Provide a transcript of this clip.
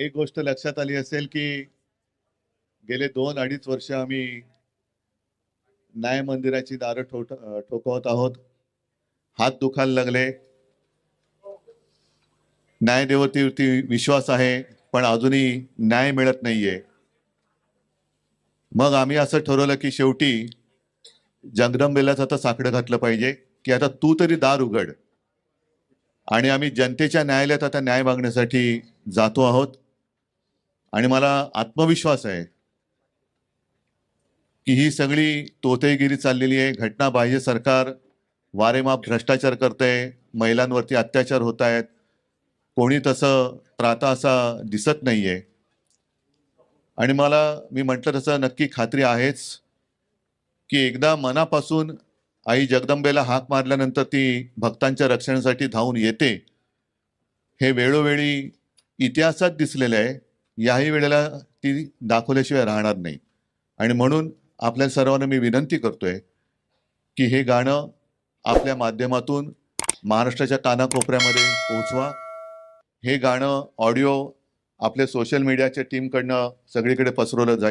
एक गोष्ट लक्षात आली असेल की गेले दोन अडीच वर्ष आम्ही न्याय मंदिराची दारं ठो ठोकवत आहोत. हात दुखायला लागले. न्यायदेवतेवरती विश्वास आहे पण अजूनही न्याय मिळत नाहीये. मग आम्ही असं ठरवलं की शेवटी जगदंबेलाच आता साकडं घातलं पाहिजे की आता तू तरी दार उघड. आणि आम्ही जनतेच्या न्यायालयात आता न्याय मागण्यासाठी जातो आहोत. आणि मला आत्मविश्वास आहे की ही सगळी तोतेगिरी चाललेली आहे. घटना बाह्य सरकार वारेमाप भ्रष्टाचार करते महिलांवरती अत्याचार होत आहेत कोणी तसं त्राता असा दिसत नाहीये. आणि मला मी म्हटलं तसं नक्की खात्री आहेच की एकदा मनापासून आई जगदंबेला हाक मारल्यानंतर ती भक्तांच्या रक्षणासाठी धावून येते. हे वेळोवेळी इतिहासात दिसलेलं आहे. याही वेळेला ती दाखवल्याशिवाय राहणार नाही. आणि म्हणून आपल्या सर्वांना मी विनंती करतोय की हे गाणं आपल्या माध्यमातून महाराष्ट्राच्या कानाकोपऱ्यामध्ये पोहोचवा. हे गाणं ऑडिओ आपल्या सोशल मीडियाच्या टीमकडनं सगळीकडे पसरवलं जाईल.